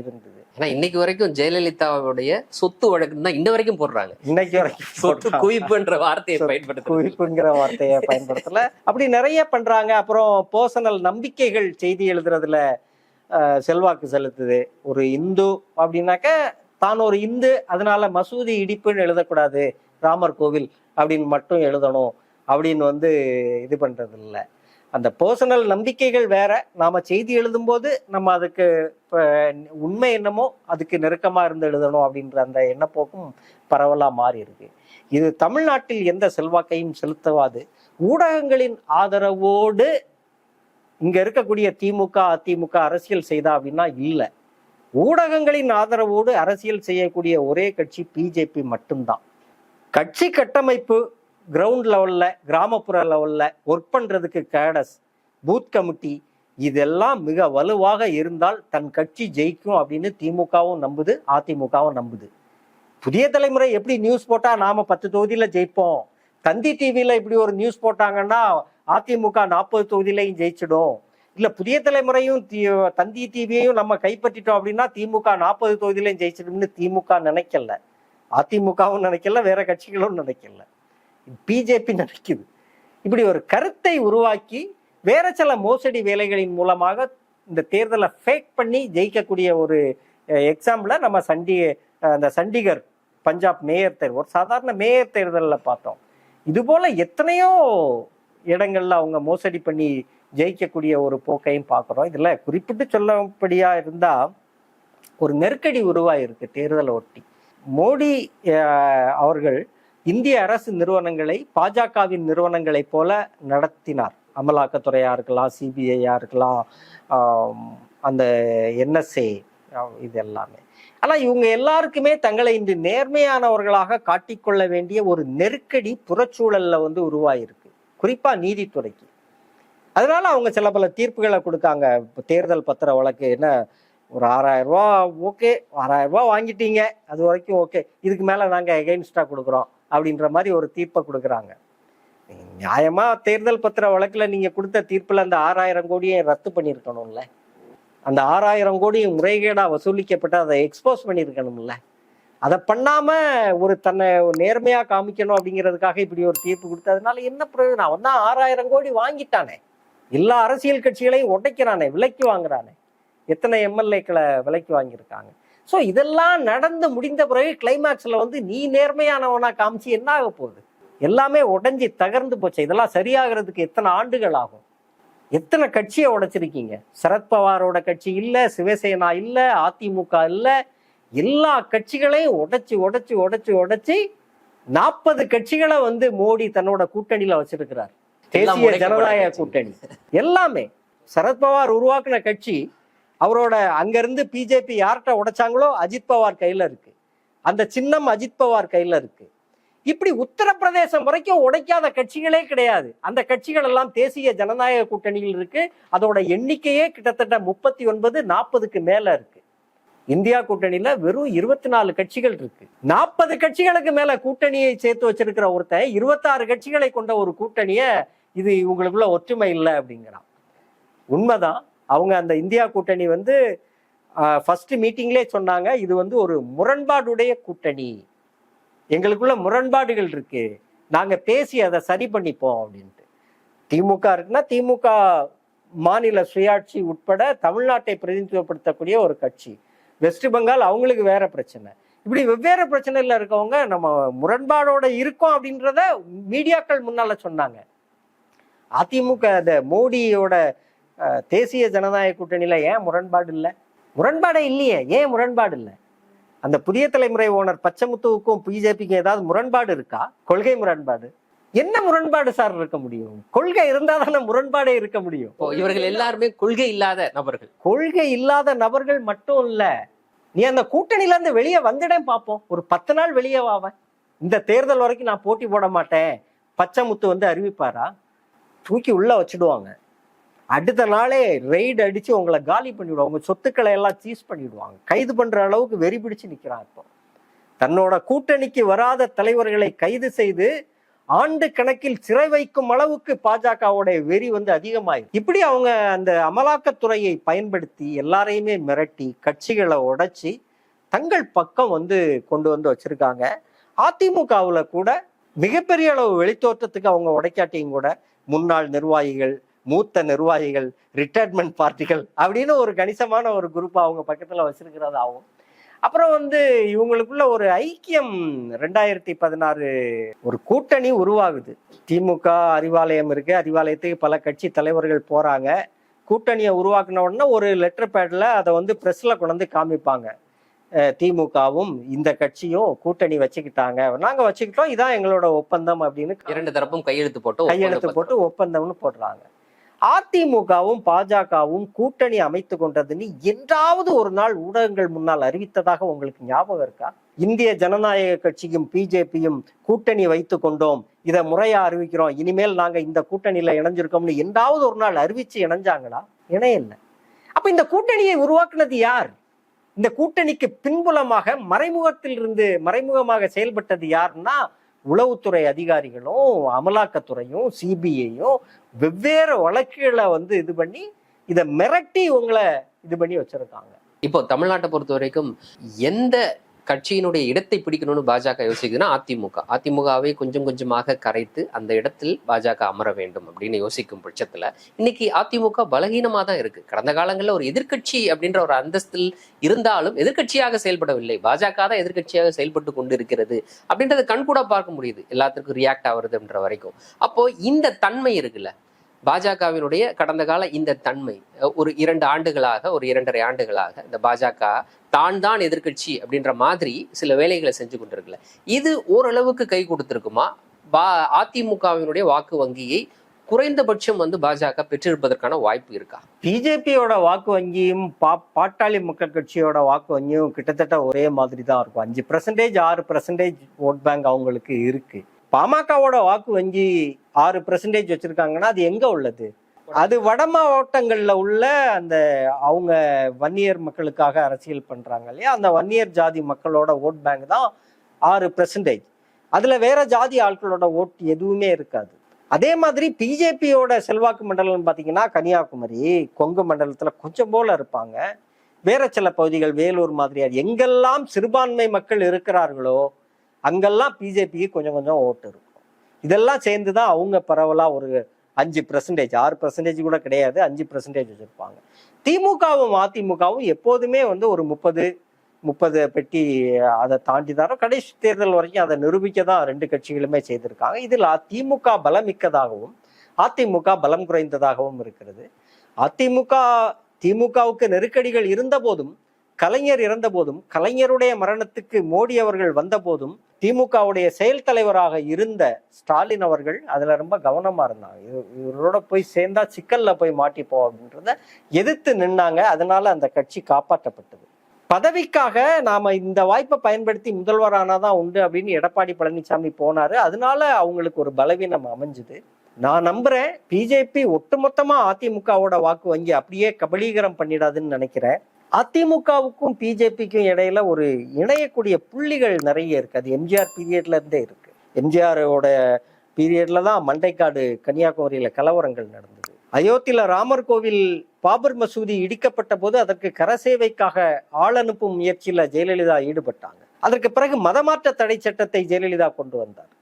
இருந்தது. ஏன்னா இன்னைக்கு வரைக்கும் ஜெயலலிதாவுடைய சொத்து வழக்குன்னு தான் இன்ன வரைக்கும் போடுறாங்க. இன்னைக்கு வரைக்கும் சொத்து. குவிப்புன்ற வார்த்தையை பயன்படுத்த குவிப்புங்கிற வார்த்தையை பயன்படுத்தல. அப்படி நிறைய பண்றாங்க. அப்புறம் பர்சனல் நம்பிக்கைகள் செய்தி எழுதுறதுல செல்வாக்கு செலுத்துது. ஒரு இந்து அப்படின்னாக்க தான் ஒரு இந்து அதனால மசூதி இடிப்புன்னு எழுதக்கூடாது. ராமர் கோவில் அப்படின்னு மட்டும் எழுதணும் அப்படின்னு வந்து இது பண்ணுறது இல்லை அந்த பர்சனல் நம்பிக்கைகள் வேற. நாம் செய்தி எழுதும்போது நம்ம அதுக்கு உண்மை என்னமோ அதுக்கு நெருக்கமாக இருந்து எழுதணும் அப்படின்ற அந்த எண்ணப்போக்கும் பரவலாக மாறி இருக்கு. இது தமிழ்நாட்டில் எந்த செல்வாக்கையும் செலுத்தவாது ஊடகங்களின் ஆதரவோடு இங்கே இருக்கக்கூடிய திமுக அதிமுக அரசியல் செய்தா அப்படின்னா இல்லை. ஊடகங்களின் ஆதரவோடு அரசியல் செய்யக்கூடிய ஒரே கட்சி பிஜேபி மட்டும்தான். கட்சி கட்டமைப்பு கிரவுண்ட் லெவலில் கிராமப்புற லெவலில் ஒர்க் பண்ணுறதுக்கு கேடஸ் பூத் கமிட்டி இதெல்லாம் மிக வலுவாக இருந்தால் தன் கட்சி ஜெயிக்கும் அப்படின்னு திமுகவும் நம்புது அதிமுகவும் நம்புது. புதிய தலைமுறை எப்படி நியூஸ் போட்டால் நாம் பத்து தொகுதியில் ஜெயிப்போம்? தந்தி டிவியில் இப்படி ஒரு நியூஸ் போட்டாங்கன்னா அதிமுக நாற்பது தொகுதியிலையும் ஜெயிச்சிடும். இல்லை புதிய தலைமுறையும் தி- தந்தி டிவியையும் நம்ம கைப்பற்றிட்டோம் அப்படின்னா திமுக நாற்பது தொகுதியிலையும் ஜெயிச்சிடும்னு திமுக நினைக்கல. அதிமுகவும் நினைக்கல வேற கட்சிகளும் நினைக்கல. பிஜேபி நினைக்குது. இப்படி ஒரு கருத்தை உருவாக்கி வேற சில மோசடி வேலைகளின் மூலமாக இந்த தேர்தலை ஃபேக் பண்ணி ஜெயிக்கக்கூடிய ஒரு எக்ஸாம்பிளை நம்ம சண்டி அந்த சண்டிகர் பஞ்சாப் மேயர் தேர்தல் ஒரு சாதாரண மேயர் தேர்தலில் பார்த்தோம். இது போல எத்தனையோ இடங்கள்ல அவங்க மோசடி பண்ணி ஜெயிக்கக்கூடிய ஒரு போக்கையும் பார்க்குறோம். இதில் குறிப்பிட்டு சொல்லப்படியா இருந்தால் ஒரு நெருக்கடி உருவாயிருக்கு தேர்தலை ஒட்டி. மோடி அவர்கள் இந்திய அரசு நிறுவனங்களை பாஜகவின் நிறுவனங்களைப் போல நடத்தினார். அமலாக்கத்துறையா இருக்கலாம் சிபிஐயா இருக்கலாம் அந்த என்எஸ்ஏ இது எல்லாமே. ஆனா இவங்க எல்லாருக்குமே தங்களை இன்று நேர்மையானவர்களாக காட்டிக்கொள்ள வேண்டிய ஒரு நெருக்கடி புறச்சூழல்ல வந்து உருவாயிருக்கு. குறிப்பா நீதித்துறைக்கு. அதனால அவங்க சில பல தீர்ப்புகளை கொடுக்காங்க. தேர்தல் பத்திர வழக்கு என்ன ஒரு ஆறாயிரம் ரூபா ஓகே ஆறாயிரம் ரூபா வாங்கிட்டீங்க. அது வரைக்கும் ஓகே இதுக்கு மேல நாங்க எகெயின்ஸ்டா கொடுக்குறோம். அப்படின்ற மாதிரி ஒரு தீர்ப்பை கொடுக்குறாங்க. நியாயமா தேர்தல் பத்திர வழக்குல நீங்க கொடுத்த தீர்ப்புல அந்த ஆறாயிரம் கோடியை ரத்து பண்ணியிருக்கணும்ல. அந்த ஆறாயிரம் கோடி முறைகேடா வசூலிக்கப்பட்டு அதை எக்ஸ்போஸ் பண்ணியிருக்கணும்ல. அதை பண்ணாம ஒரு தன்னை நேர்மையா காமிக்கணும் அப்படிங்கிறதுக்காக இப்படி ஒரு தீர்ப்பு கொடுத்ததுனால என்ன பிரயோஜனம்? அவன் தான் ஆறாயிரம் கோடி வாங்கிட்டானே. எல்லா அரசியல் கட்சிகளையும் உடைக்கிறானே விலைக்கு வாங்குறானே. எத்தனை எம்எல்ஏக்களை விலைக்கு வாங்கியிருக்காங்க. ஸோ இதெல்லாம் நடந்து முடிந்த பிறகு கிளைமேக்ஸ்ல வந்து நீ நேர்மையானவனா காமிச்சு என்ன ஆக போகுது? எல்லாமே உடைஞ்சி தகர்ந்து போச்சு. இதெல்லாம் சரியாகிறதுக்கு எத்தனை ஆண்டுகள் ஆகும்? எத்தனை கட்சியை உடைச்சிருக்கீங்க? சரத்பவாரோட கட்சி இல்ல சிவசேனா இல்ல அதிமுக இல்ல. எல்லா கட்சிகளையும் உடைச்சு உடைச்சு உடைச்சு உடைச்சு நாற்பது கட்சிகளை வந்து மோடி தன்னோட கூட்டணியில வச்சிருக்கிறார். தேசிய ஜனநாயக. கூட்டணி. எல்லாமே. சரத்பவார் உருவாக்குன கட்சி அவரோட அங்கிருந்து பிஜேபி யார்கிட்ட உடைச்சாங்களோ அஜித் பவார் கையில் இருக்கு. அந்த சின்னம் அஜித் பவார் கையில் இருக்கு. இப்படி உத்தரப்பிரதேசம் வரைக்கும் உடைக்காத கட்சிகளே கிடையாது. அந்த கட்சிகள் எல்லாம் தேசிய ஜனநாயக கூட்டணியில் இருக்கு. அதோட எண்ணிக்கையே கிட்டத்தட்ட முப்பத்தி ஒன்பது நாற்பதுக்கு மேல இருக்கு. இந்தியா கூட்டணியில வெறும் இருபத்தி நாலு கட்சிகள் இருக்கு. நாற்பது கட்சிகளுக்கு மேல கூட்டணியை சேர்த்து வச்சிருக்கிற ஒருத்தன் இருபத்தாறு கட்சிகளை கொண்ட ஒரு கூட்டணிய இது இவங்களுக்குள்ள ஒற்றுமை இல்லை அப்படிங்கிறான். உண்மைதான். அவங்க அந்த இந்தியா கூட்டணி வந்து ஃபர்ஸ்ட் மீட்டிங்லே சொன்னாங்க இது வந்து ஒரு முரண்பாடுடைய கூட்டணி. எங்களுக்குள்ள முரண்பாடுகள் இருக்கு. நாங்க பேசி அதை சரி பண்ணிப்போம் அப்படின்ட்டு. திமுக இருக்குன்னா திமுக மாநில சுயாட்சி உட்பட தமிழ்நாட்டை பிரதிநிதித்துவப்படுத்தக்கூடிய ஒரு கட்சி. வெஸ்ட் பெங்கால் அவங்களுக்கு வேற பிரச்சனை. இப்படி வெவ்வேறு பிரச்சனையில் இருக்கவங்க நம்ம முரண்பாடோட இருக்கோம் அப்படின்றத மீடியாக்கள் முன்னால சொன்னாங்க. அதிமுக அந்த மோடியோட தேசிய ஜனநாயக கூட்டணியில ஏன் முரண்பாடு இல்லை? முரண்பாடே இல்லையே. ஏன் முரண்பாடு இல்லை? அந்த புதிய தலைமுறை ஓனர் பச்சைமுத்துவுக்கும் பிஜேபிக்கும் ஏதாவது முரண்பாடு இருக்கா? கொள்கை முரண்பாடு. என்ன முரண்பாடு சார் இருக்க முடியும்? கொள்கை இருந்தா தானே முரண்பாடே இருக்க முடியும். இவர்கள் எல்லாருமே கொள்கை இல்லாத நபர்கள். கொள்கை இல்லாத நபர்கள் மட்டும் இல்ல. நீ அந்த கூட்டணியில இருந்து வெளியே வந்துடேன் பார்ப்போம் ஒரு பத்து நாள் வெளியே வாவன் இந்த தேர்தல் வரைக்கும் நான் போட்டி போட மாட்டேன். பச்சைமுத்து வந்து அறிவிப்பாரா? தூக்கி உள்ள வச்சிடுவாங்க. அடுத்த நாளே ரெய்டு அடிச்சு உங்களை காலி பண்ணிவிடுவாங்க. உங்க சொத்துக்களை எல்லாம் சீஸ் பண்ணிடுவாங்க கைது பண்ற அளவுக்கு வெறி பிடிச்சு நிக்கிறான் இப்போ. தன்னோட கூட்டணிக்கு வராத தலைவர்களை கைது செய்து ஆண்டு கணக்கில் சிறை வைக்கும் அளவுக்கு பாஜகவுடைய வெறி வந்து அதிகமாயிருக்கு. இப்படி அவங்க அந்த அமலாக்கத்துறையை பயன்படுத்தி எல்லாரையுமே மிரட்டி கட்சிகளை உடைச்சி தங்கள் பக்கம் வந்து கொண்டு வந்து வச்சிருக்காங்க. அதிமுகவுல கூட மிகப்பெரிய அளவு வெளித்தோற்றத்துக்கு அவங்க உடைக்காட்டியும் கூட முன்னாள் நிர்வாகிகள் மூத்த நிர்வாகிகள் ரிட்டையர்மெண்ட் பார்ட்டிகள் அப்படின்னு ஒரு கணிசமான ஒரு குரூப் அவங்க பக்கத்துல வச்சிருக்கிறதாவும். அப்புறம் வந்து இவங்களுக்குள்ள ஒரு ஐக்கியம் ரெண்டாயிரத்தி பதினாறு ஒரு கூட்டணி உருவாகுது. திமுக அறிவாலயம் இருக்கு. அறிவாலயத்துக்கு பல கட்சி தலைவர்கள் போறாங்க. கூட்டணியை உருவாக்குன உடனே ஒரு லெட்டர் பேட்ல அதை வந்து பிரஸ்ல கொண்டு வந்து காமிப்பாங்க. திமுகவும் இந்த கட்சியும் கூட்டணி வச்சுக்கிட்டாங்க. நாங்க வச்சுக்கிட்டோம். இதான் எங்களோட ஒப்பந்தம் அப்படின்னு இரண்டு தரப்பும் கையெழுத்து போட்டு கையெழுத்து போட்டு ஒப்பந்தம்னு போடுறாங்க. அதிமுகவும் பாஜகவும் கூட்டணி அமைத்து கொண்டதுன்னு என்றாவது ஒரு நாள் ஊடகங்கள் முன்னால் அறிவித்ததாக உங்களுக்கு ஞாபகம் இருக்கா? இந்திய ஜனநாயக கட்சியும் பிஜேபியும் கூட்டணி வைத்து கொண்டோம். இதை முறையா அறிவிக்கிறோம். இனிமேல் நாங்க இந்த கூட்டணியில இணைஞ்சிருக்கோம்னு என்றாவது ஒரு நாள் அறிவிச்சு இணைஞ்சாங்களா? இணையல்ல அப்ப இந்த கூட்டணியை உருவாக்குனது யார்? இந்த கூட்டணிக்கு பின்புலமாக மறைமுகத்தில் இருந்து மறைமுகமாக செயல்பட்டது யாருன்னா உளவுத்துறை அதிகாரிகளும் அமலாக்கத்துறையும் சிபிஐயும் வெவ்வேறு வழக்குகளை வந்து இது பண்ணி இதை மிரட்டி உங்களை இது பண்ணி வச்சிருக்காங்க. இப்போ தமிழ்நாட்டை பொறுத்த வரைக்கும் எந்த கட்சியினுடைய இடத்தை பிடிக்கணும்னு பாஜக யோசிக்குதுன்னா அதிமுக. அதிமுகவை கொஞ்சம் கொஞ்சமாக கரைத்து அந்த இடத்தில் பாஜக அமர வேண்டும் அப்படின்னு யோசிக்கும் பட்சத்தில் இன்னைக்கு அதிமுக பலகீனமாக தான் இருக்கு. கடந்த காலங்களில் ஒரு எதிர்க்கட்சி அப்படின்ற ஒரு அந்தஸ்தில் இருந்தாலும் எதிர்க்கட்சியாக செயல்படவில்லை. பாஜக தான் எதிர்க்கட்சியாக செயல்பட்டு கொண்டு இருக்கிறது அப்படின்றத கண்கூட பார்க்க முடியுது. எல்லாத்துக்கும் ரியாக்ட் ஆகுறதுன்ற வரைக்கும். அப்போ இந்த தன்மை இருக்குல்ல. பாஜகவினுடைய கடந்த கால இந்த தன்மை ஒரு இரண்டு ஆண்டுகளாக ஒரு இரண்டரை ஆண்டுகளாக இந்த பாஜக தான் தான் எதிர்க்கட்சி அப்படின்ற மாதிரி சில வேலைகளை செஞ்சு கொண்டிருக்கல. இது ஓரளவுக்கு கை கொடுத்துருக்குமா? பா அதிமுகவினுடைய வாக்கு வங்கியை குறைந்தபட்சம் வந்து பாஜக பெற்றிருப்பதற்கான வாய்ப்பு இருக்கா? பிஜேபியோட வாக்கு வங்கியும் பா பாட்டாளி மக்கள் கட்சியோட வாக்கு வங்கியும் கிட்டத்தட்ட ஒரே மாதிரி தான் இருக்கும். அஞ்சு பர்சன்டேஜ் ஆறு பர்சன்டேஜ் ஓட் பேங்க் அவங்களுக்கு இருக்கு. பாமகவோட வாக்கு வங்கி ஆறு பெர்சன்டேஜ் வச்சிருக்காங்கன்னா அது எங்க உள்ளது? அது வட மாவட்டங்கள்ல உள்ள அந்த அவங்க வன்னியர் மக்களுக்காக அரசியல் பண்றாங்க இல்லையா? அந்த வன்னியர் ஜாதி மக்களோட ஓட் பேங்க் தான் ஆறு பெர்சன்டேஜ் அதுல வேற ஜாதி ஆட்களோட ஓட் எதுவுமே இருக்காது. அதே மாதிரி பிஜேபியோட செல்வாக்கு மண்டலம் பார்த்தீங்கன்னா கன்னியாகுமரி கொங்கு மண்டலத்துல கொஞ்சம் போல இருப்பாங்க. வேற சில பகுதிகள் வேலூர் மாதிரியா எங்கெல்லாம் சிறுபான்மை மக்கள் இருக்கிறார்களோ அங்கெல்லாம் பிஜேபிக்கு கொஞ்சம் கொஞ்சம் ஓட்டு இருக்கும். இதெல்லாம் சேர்ந்து தான் அவங்க பரவலாக ஒரு அஞ்சு பர்சன்டேஜ் ஆறு பெர்சன்டேஜ் கூட கிடையாது அஞ்சு பர்சன்டேஜ் வச்சுருப்பாங்க. திமுகவும் அதிமுகவும் எப்போதுமே வந்து ஒரு முப்பது முப்பது பெட்டி அதை தாண்டி தான் கடைசி தேர்தல் வரைக்கும் அதை நிரூபிக்க தான் ரெண்டு கட்சிகளுமே செய்திருக்காங்க. இதில் திமுக பலமிக்கதாகவும் அதிமுக பலம் குறைந்ததாகவும் இருக்கிறது. அதிமுக திமுகவுக்கு நெருக்கடிகள் இருந்த போதும் கலைஞர் இறந்த போதும் கலைஞருடைய மரணத்துக்கு மோடி அவர்கள் வந்த போதும் திமுகவுடைய செயல் தலைவராக இருந்த ஸ்டாலின் அவர்கள் அதுல ரொம்ப கவனமா இருந்தாங்க. இவரோட போய் சேர்ந்தா சிக்கல்ல போய் மாட்டிப்போம் அப்படின்றத எதிர்த்து நின்னாங்க. அதனால அந்த கட்சி காப்பாற்றப்பட்டது. பதவிக்காக நாம இந்த வாய்ப்பை பயன்படுத்தி முதல்வரானாதான் உண்டு அப்படின்னு எடப்பாடி பழனிசாமி போனாரு. அதனால அவங்களுக்கு ஒரு பலவீனம் அமைஞ்சுது. நான் நம்புறேன் பிஜேபி ஒட்டுமொத்தமா அதிமுகவோட வாக்கு வங்கி அப்படியே கபலீகரம் பண்ணிடாதுன்னு நினைக்கிறேன். அதிமுகவுக்கும் பிஜேபிக்கும் இடையில ஒரு இணையக்கூடிய புள்ளிகள் நிறைய இருக்கு. அது எம்ஜிஆர் பீரியட்ல இருந்தே இருக்கு. எம்ஜிஆரோட பீரியட்ல தான் மண்டைக்காடு கன்னியாகுமரியில கலவரங்கள் நடந்தது. அயோத்தியில ராமர் கோவில் பாபர் மசூதி இடிக்கப்பட்ட போது அதற்கு கரசேவைக்காக ஆள் அனுப்பும் முயற்சியில ஜெயலலிதா ஈடுபட்டாங்க. அதற்கு பிறகு மதமாற்ற தடை சட்டத்தை ஜெயலலிதா கொண்டு வந்தார்.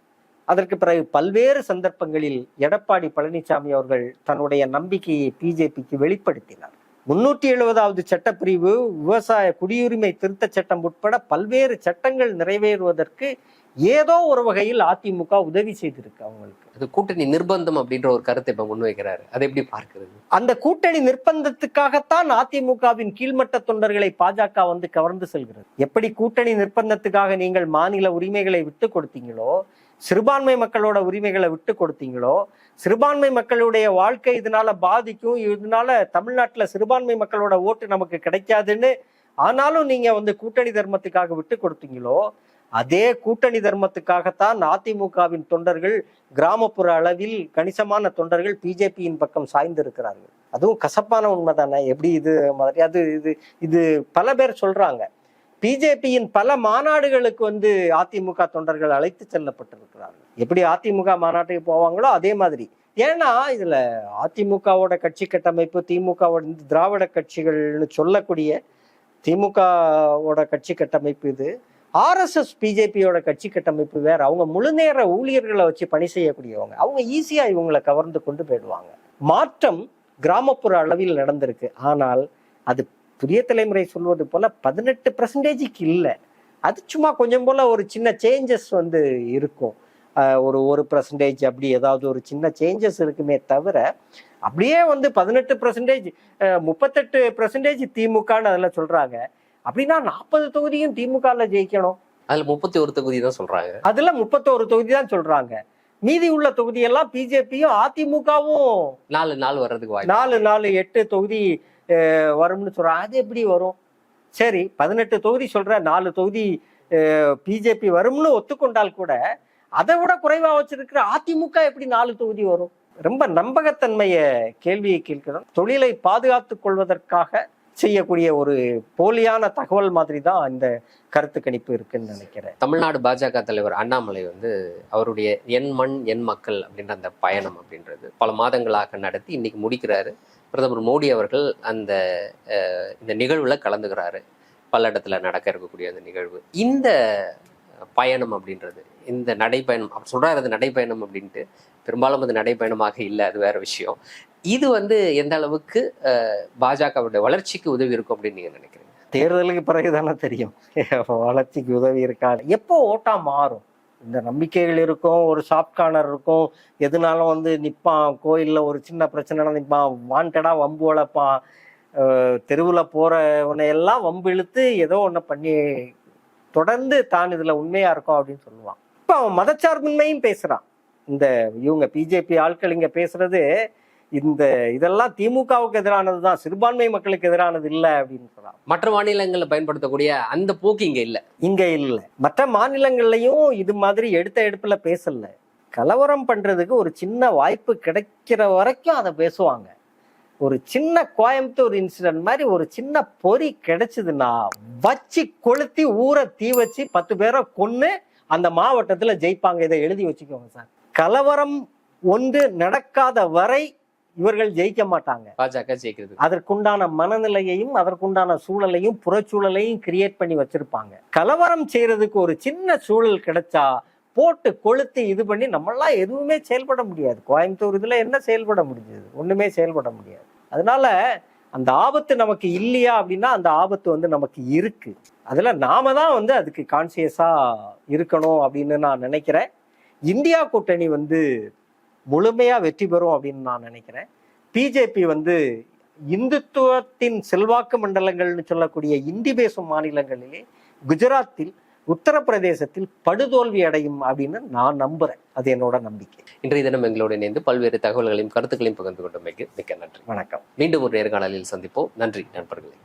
அதற்கு பிறகு பல்வேறு சந்தர்ப்பங்களில் எடப்பாடி பழனிசாமி அவர்கள் தன்னுடைய நம்பிக்கையை பிஜேபிக்கு வெளிப்படுத்தினார். முன்னூற்றி எழுபதாவது சட்டப்பிரிவு விவசாய குடியுரிமை திருத்த சட்டம் உட்பட பல்வேறு சட்டங்கள் நிறைவேறுவதற்கு ஏதோ ஒரு வகையில் அதிமுக உதவி செய்திருக்கு அவங்களுக்கு. அது கூட்டணி நிர்பந்தம் அப்படின்ற ஒரு கருத்தை இப்ப முன்வைக்கிறாரு அதை எப்படி பார்க்கிறது? அந்த கூட்டணி நிர்பந்தத்துக்காகத்தான் அதிமுகவின் கீழ்மட்ட தொண்டர்களை பாஜக வந்து கவர்ந்து செல்கிறது. எப்படி கூட்டணி நிர்பந்தத்துக்காக நீங்கள் மாநில உரிமைகளை விட்டு கொடுத்தீங்களோ சிறுபான்மை மக்களோட உரிமைகளை விட்டு கொடுத்தீங்களோ சிறுபான்மை மக்களுடைய வாழ்க்கை இதனால பாதிக்கும். இதனால தமிழ்நாட்டில் சிறுபான்மை மக்களோட ஓட்டு நமக்கு கிடைக்காதுன்னு ஆனாலும் நீங்க வந்து கூட்டணி தர்மத்துக்காக விட்டு கொடுத்தீங்களோ அதே கூட்டணி தர்மத்துக்காகத்தான் அதிமுகவின் தொண்டர்கள் கிராமப்புற அளவில் கணிசமான தொண்டர்கள் பிஜேபியின் பக்கம் சாய்ந்திருக்கிறார்கள். அதுவும் கசப்பான உண்மை தானே எப்படி இது மாதிரி? அது இது இது பல பேர் சொல்றாங்க. பிஜேபியின் பல மாநாடுகளுக்கு வந்து அதிமுக தொண்டர்கள் அழைத்து செல்லப்பட்டிருக்கிறார்கள். எப்படி அதிமுக மாநாட்டுக்கு போவாங்களோ அதே மாதிரி. ஏன்னா இதுல அதிமுகவோட கட்சி கட்டமைப்பு திமுகவோட திராவிட கட்சிகள்னு சொல்லக்கூடிய திமுகவோட கட்சி கட்டமைப்பு இது. ஆர்எஸ்எஸ் பிஜேபியோட கட்சி கட்டமைப்பு வேற. அவங்க முழுநேர ஊழியர்களை வச்சு பணி செய்யக்கூடியவங்க. அவங்க ஈஸியா இவங்களை கவர்ந்து கொண்டு போயிடுவாங்க. மாற்றம் கிராமப்புற அளவில் நடந்திருக்கு. ஆனால் அது புதிய தலைமுறை சொல்வது போல பதினெட்டு பர்சன்டேஜுக்கு இல்லை. அது சும்மா கொஞ்சம் போல ஒரு சின்ன சேஞ்சஸ் வந்து இருக்கும். ஒரு ஒரு பர்சன்டேஜ் அப்படி ஏதாவது ஒரு சின்ன சேஞ்சஸ் இருக்குமே தவிர அப்படியே வந்து பதினெட்டு பர்சன்டேஜ் முப்பத்தெட்டு பர்சன்டேஜ் திமுகன்னு அதில் சொல்றாங்க. அப்படின்னா நாற்பது தொகுதியும் திமுகவில் ஜெயிக்கணும். அதுல முப்பத்தி ஒரு தொகுதி தான் சொல்றாங்க. அதுல முப்பத்தோரு தொகுதி தான் சொல்றாங்க. மீதி உள்ள தொகுதியெல்லாம் பிஜேபியும் அதிமுகவும் நாலு நாள் வர்றதுக்கு நாலு நாலு எட்டு தொகுதி வரும்னு சொல்றாங்க அது எப்படி வரும்? சரி பதினெட்டு தொகுதி சொல்ற நாலு தொகுதி பிஜேபி வரும்னு ஒத்துக்கொண்டால் கூட அதை விட குறைவாக வச்சிருக்கிற அதிமுக எப்படி நாலு தொகுதி வரும்? ரொம்ப நம்பகத்தன்மையை கேள்வியை கேட்கிறோம். தொழிலை பாதுகாத்து கொள்வதற்காக செய்யக்கூடிய ஒரு போலியான தகவல் மாதிரி தான் இந்த கருத்து கணிப்பு இருக்குன்னு நினைக்கிறேன். தமிழ்நாடு பாஜக தலைவர் அண்ணாமலை வந்து அவருடைய என் மண் என் மக்கள் அப்படின்ற அந்த பயணம் அப்படின்றது பல மாதங்களாக நடத்தி இன்னைக்கு முடிக்கிறாரு. பிரதமர் மோடி அவர்கள் அந்த இந்த நிகழ்வில் கலந்துக்கிறாரு. பல்லடத்தில் நடக்க இருக்கக்கூடிய அந்த நிகழ்வு. இந்த பயணம் அப்படின்றது இந்த நடைப்பயணம் அப்படி சொல்கிறார் அது நடைப்பயணம் அப்படின்ட்டு. பெரும்பாலும் அது நடைப்பயணமாக இல்லை அது வேற விஷயம். இது வந்து எந்த அளவுக்கு பாஜகவுடைய வளர்ச்சிக்கு உதவி இருக்கும் அப்படின்னு நீங்கள் நினைக்கிறீங்க? தேர்தலுக்கு பிறகுதானே தெரியும். வளர்ச்சிக்கு உதவி இருக்கா எப்போ ஓட்டா மாறும்? இந்த நம்பிக்கைகள் இருக்கும் ஒரு ஷாப் கார்னர் இருக்கும். எதுனாலும் வந்து நிற்பான் கோயிலில் ஒரு சின்ன பிரச்சனைனா நிற்பான் வாண்டடாக வம்பு வளர்ப்பான். தெருவில் போகிறவனை எல்லாம் வம்பு இழுத்து ஏதோ ஒன்று பண்ணி தொடர்ந்து தான் இதில் உண்மையாக இருக்கும் அப்படின்னு சொல்லுவான். இப்போ அவன் மதச்சார்பின்மையும் பேசுகிறான் இந்த இவங்க பிஜேபி ஆட்கள் இங்கே பேசுறது இந்த இதெல்லாம் திமுகவுக்கு எதிரானது தான் சிறுபான்மை மக்களுக்கு எதிரானது இல்லை அப்படின்னு சொல்றான் மற்ற மாநிலங்களில் பயன்படுத்தக்கூடிய அந்த போக்கு இங்க இல்லை. இங்க இல்லை. மற்ற மாநிலங்கள்லயும் இது மாதிரி எடுத்த எடுப்புல பேசல. கலவரம் பண்றதுக்கு ஒரு சின்ன வாய்ப்பு கிடைக்கிற வரைக்கும் அதை பேசுவாங்க. ஒரு சின்ன கோயம்புத்தூர் இன்சிடென்ட் மாதிரி ஒரு சின்ன பொறி கிடைச்சதுன்னா வச்சு கொளுத்தி ஊரை தீ வச்சு பத்து பேரை கொன்னு அந்த மாவட்டத்துல ஜெயிப்பாங்க. இதை எழுதி வச்சுக்கோங்க சார். கலவரம் ஒன்று நடக்காத வரை இவர்கள் ஜெயிக்க மாட்டாங்க. பாஜக ஜெயிக்கிறது. அதற்குண்டான மனநிலையையும் அதற்குண்டான சூழலையும் புறச்சூழலையும் கிரியேட் பண்ணி வச்சிருப்பாங்க. கலவரம் செய்யறதுக்கு ஒரு சின்ன சூழல் கிடைச்சா போட்டு கொளுத்தி இது பண்ணி நம்மளாம் எதுவுமே செயல்பட முடியாது. கோயம்புத்தூர் இதுல என்ன செயல்பட முடிஞ்சது? ஒண்ணுமே செயல்பட முடியாது. அதனால அந்த ஆபத்து நமக்கு இல்லையா அப்படின்னா அந்த ஆபத்து வந்து நமக்கு இருக்கு. அதுல நாம தான் வந்து அதுக்கு கான்சியஸா இருக்கணும் அப்படின்னு நான் நினைக்கிறேன். இந்தியா கூட்டணி வந்து முழுமையா வெற்றி பெறும் அப்படின்னு நான் நினைக்கிறேன். பிஜேபி வந்து இந்துத்துவத்தின் செல்வாக்கு மண்டலங்கள்னு சொல்லக்கூடிய இந்தி பேசும் மாநிலங்களிலே குஜராத்தில் உத்தரப்பிரதேசத்தில் படுதோல்வி அடையும் அப்படின்னு நான் நம்புறேன். அது என்னோட நம்பிக்கை. இன்றைய தினம் எங்களோடு இணைந்து பல்வேறு தகவல்களையும் கருத்துக்களையும் பகிர்ந்து கொண்டமைக்கு மிக்க நன்றி. வணக்கம். மீண்டும் ஒரு நேர்காணலில் சந்திப்போம். நன்றி நண்பர்களே.